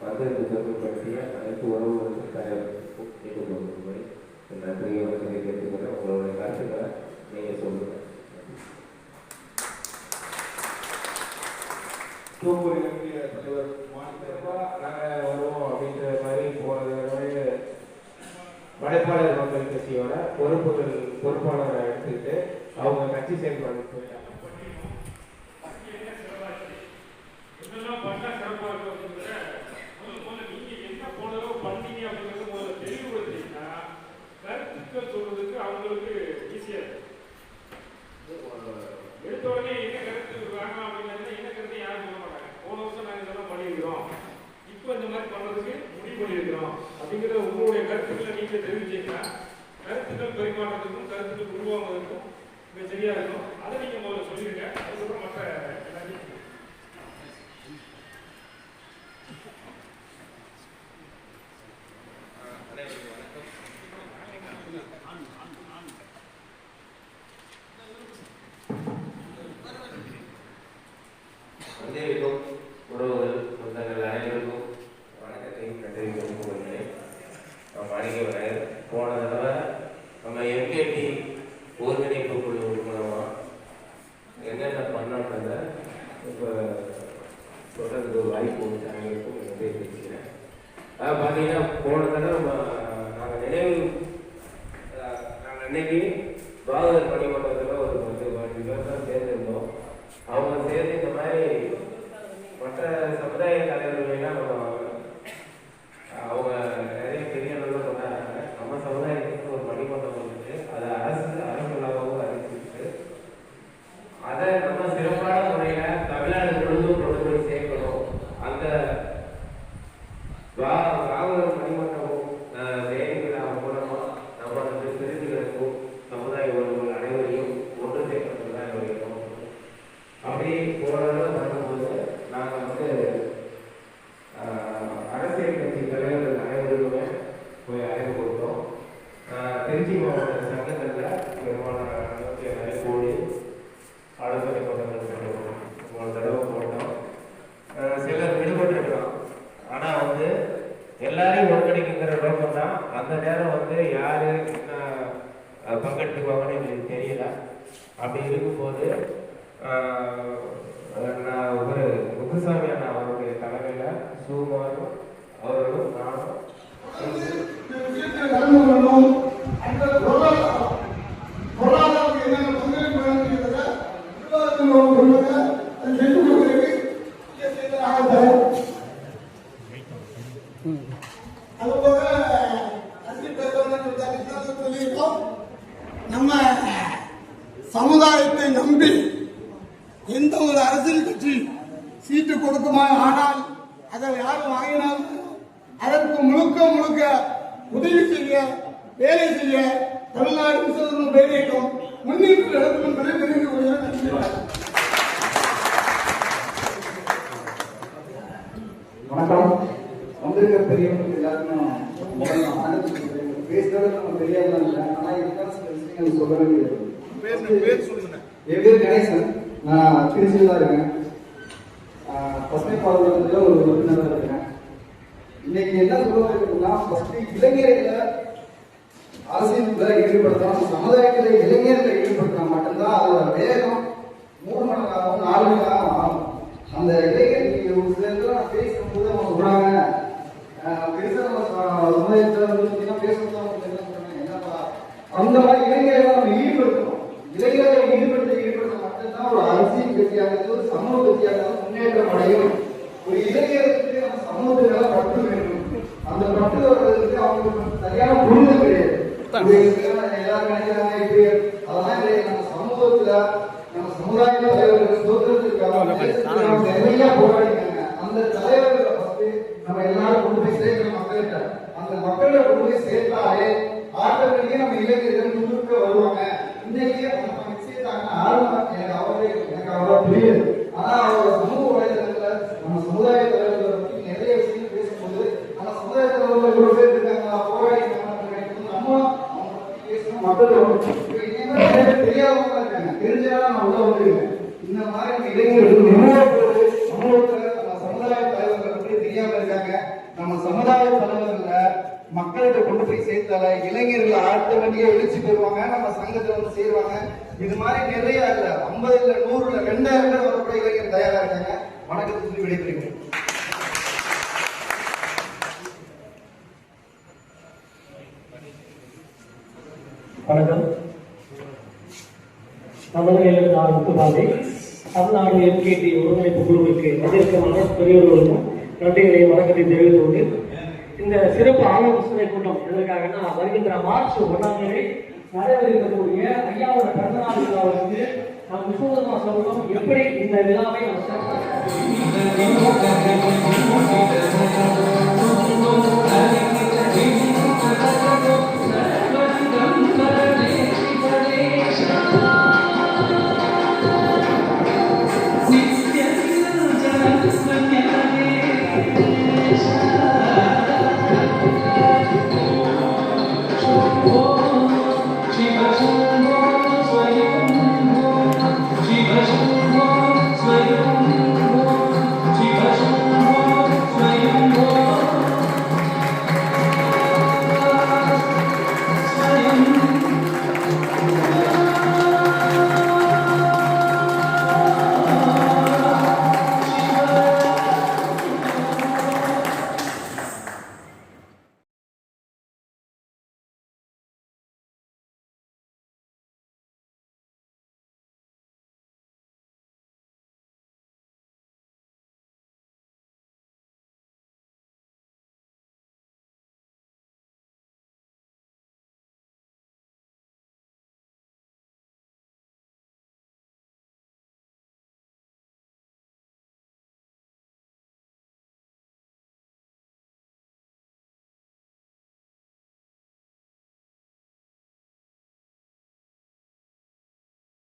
மகளிருக்கு பெருமைப்படுத்திய அனைத்து உறவுகளுக்கும் தயாரிப்புக்கும் கேட்டுக்கொள்ளும்படி நன்றியை வசதி கேட்டுக்கிறேன் உங்களுடைய கருத்துக்களை நீங்கள் சொல்லுங்கள் தலைவர் நாங்கள் வருவோம் அப்படின்ற மாதிரி போனது படைப்பாளர் மக்கள் கட்சியோட பொறுப்புகள் பொறுப்பாளரை எடுத்துக்கிட்டு அவங்க கட்சி செயல்பாடு போயிட்டாங்க என்னெல்லாம் பண்ணா சிறப்பா இருக்கும் அப்படிங்கிறத முதல்ல முதல்ல நீங்க என்ன போன தடவை பண்ணீங்க அப்படிங்கறத முதல்ல தெளிவுபடுத்திட்டீங்கன்னா கருத்துக்கள் சொல்றதுக்கு அவங்களுக்கு ஈஸியா இருக்கும் எடுத்த உடனே என்ன கருத்து வேணாம் அப்படின்னு என்ன கருத்து யாரும் சொல்ல மாட்டாங்க. போன வருஷம் நாங்க இதெல்லாம் பண்ணியிருக்கிறோம். இப்போ இந்த மாதிரி பண்றதுக்கு முடிவு பண்ணியிருக்கிறோம். அப்படிங்கிற உங்களுடைய கருத்துக்களை நீங்க தெரிவிச்சீங்கன்னா கருத்துக்கள் பரிமாற்றத்துக்கும் கருத்துக்கள் உருவாகுவதற்கும் மிக சரியா இருக்கும். அதை நீங்க முதல்ல சொல்லிடுங்க. அதுக்கப்புறம் மற்ற அதாவது பார்த்தீங்கன்னா போன தடவை நாங்கள் நினைவு நாங்கள் இன்னைக்கு பாகவதர் பணிமன்றத்தில் ஒரு பத்து பதினஞ்சு பேர் தான் சேர்ந்திருந்தோம் அவங்க சேர்ந்து இந்த மாதிரி மற்ற சமுதாய தலைவர்கள் நம்ம அவங்க நிறைய பெரிய அளவில் கொண்டாடுறாங்க நம்ம சமுதாயத்துக்கு ஒரு மணிமன்றம் வந்துட்டு அதை அரசு அரசுகளாகவும் அறிவிச்சிருக்கு அதை நம்ம சிறப்பான முறையில் தமிழ்நாடு முழுவதும் கொண்டு போய் சேர்க்கணும் அந்த வா- ராகுலர் மணிமண்டபம் அஹ், வேதிவிழா மூலமா நம்ம வந்து விருதுகளுக்கும் சமுதாய உறவுகள் அனைவரையும் ஒன்று சேர்க்கணும் தான் என்னுடைய நோக்கம். அப்படி போராட பண்ணும்போது நாங்கள் வந்து அஹ், அரசியல் கட்சி தலைவர்கள் அனைவருக்குமே போய் அழைப்பு கொடுத்தோம் அஹ், திருச்சி மாவட்ட சங்கங்களில் பெரும்பாலான அளவுக்கு எல்லாரும் கூடி ஆலோசனை கூட்டங்கள் போட்டோம் மூணு தடவை போட்டோம் அஹ் சிலர் விடுபட்டுருக்கலாம் ஆனா வந்து எல்லாரையும் ஒருங்கிணைக்கிற நோக்கம் தான் அந்த நேரம் வந்து யாரு என்ன அஹ், பங்கெடுத்துக்குவாங்கன்னு எங்களுக்கு தெரியல அப்படி இருக்கும்போது நான் ஒரு முத்துசாமி அண்ணா அவருடைய தலைமையில் சுகுமாரும் அவர்களும் நானும் நம்ம சமுதாயத்தை நம்பி எந்த ஒரு அரசியல் கட்சி சீட்டு கொடுக்குமா? ஆனால் அதை யார் வாங்கினாலும் அதற்கு முழுக்க முழுக்க உதவி செய்ய வேலை செய்ய தமிழ்நாடு விசேஷம் வேலையிடும் முன்னேற்றம் நடக்கும் என்பதை தெரிந்து கொள்கிறேன் நன்றி வணக்கம். வந்திருக்க வந்திருக்கிற பெரியவங்களுக்கு எல்லாருக்கும் பேசுறது நம்ம தெரியாம இல்லை. ஆனா இதுதான் சில விஷயங்கள் சொல்ல வேண்டியது என் பேர் கணேசன். நான் திருச்சியில் தான் இருக்கேன். பசுமை பாதுகாப்புல ஒரு உறுப்பினராக இருக்கேன். இன்னைக்கு என்ன சொல்ல வந்திருக்கோம்னா ஃபர்ஸ்ட் இளைஞர்களை அரசியலுக்குள்ள ஈடுபடுத்தணும். சமுதாயத்துல இளைஞர்களை ஈடுபடுத்தினா மட்டும்தான் அதோட வேகம் மூணு மடங்காகவும் நாலு மடங்காகவும் ஆகும். அந்த இளைஞர் நீங்க ஒரு சில இடத்துல நான் பேசும்போது அவங்க சொல்றாங்க ஆஹ் பெருசா நம்ம ச- சமுதாயத்துல வந்து பார்த்தீங்கன்னா பேசும்போது அவங்க என்ன சொல்றாங்க என்னப்பா அந்த மாதிரி இளைஞர்களை நம்ம ஈடுபடுத்தணும் இளைஞர்களை ஈடுபடுத்த ஈடுபடுத்த மட்டும்தான் ஒரு அரசியல் கட்சியாக ஒரு சமூக கட்சியாக அடையும் ஒரு இளைஞருக்கு நம்ம சமூகத்துல பற்று வேண்டும். அந்த பற்று வர்றதுக்கு அவங்களுக்கு சரியான புரிதல் கிடையாது. எல்லாரும் நினைக்கிறாங்க இப்படி அதெல்லாம் கிடையாது நம்ம சமூகத்துல நம்ம சமுதாய தலைவர்கள் சுதந்திரத்திற்காக நிறைய போராடினாங்க அந்த தலைவர்களை பத்தி நம்ம எல்லாரும் கொண்டு போய் சேர்க்கணும் மக்கள்கிட்ட அந்த மக்கள்கிட்ட கொண்டு போய் சேர்த்தாலே ஆட்டோமேட்டிக்கா நம்ம இளைஞர்கள் முன்னுக்கு வருவாங்க. இன்னைக்கு நம்ம நிச்சயத்தாங்க ஆரம்பம் எனக்கு அவரே எனக்கு அவ்வளோ புரியுது. ஆனா அவரோட சமூக எனக்கு தெரிஞ்சதால இந்த மாதிரி இளைஞர்கள் நிறுவனத்தோடு நம்ம சமுதாய தலைவர்கள் பற்றி இருக்காங்க. நம்ம சமுதாய தலைவர்கள மக்கள்கிட்ட கொண்டு போய் சேர்த்தால இளைஞர்களை அடுத்த வண்டியை எழுச்சி பெறுவாங்க நம்ம சங்கத்துல வந்து சேருவாங்க. இது மாதிரி நிறைய இல்ல. ஐம்பது இல்ல நூறு இல்ல ரெண்டாயிரம் இருக்காங்க. வணக்கத்தை சொல்லி விடைபெறுகிறேன். வணக்கம். தமிழக ஆறு முத்துபாதை தமிழ்நாடு எம்கேடி ஒருங்கிணைப்பு குழுவிற்கு எதிர்க்கமான பெரியவர்களுக்கும் நன்றிகளை வணக்கத்தை தெரிவித்துக் கொண்டு இந்த சிறப்பு ஆலோசனை கூட்டம் எதற்காகனா வருகின்ற மார்ச் ஒன்றாம் தேதி நடைபெறக்கூடிய இருக்கக்கூடிய ஐயாவோட பிறந்தநாள் விழாவிற்கு நம் விஸ்வதர்மா சமூகம் எப்படி இந்த விழாவை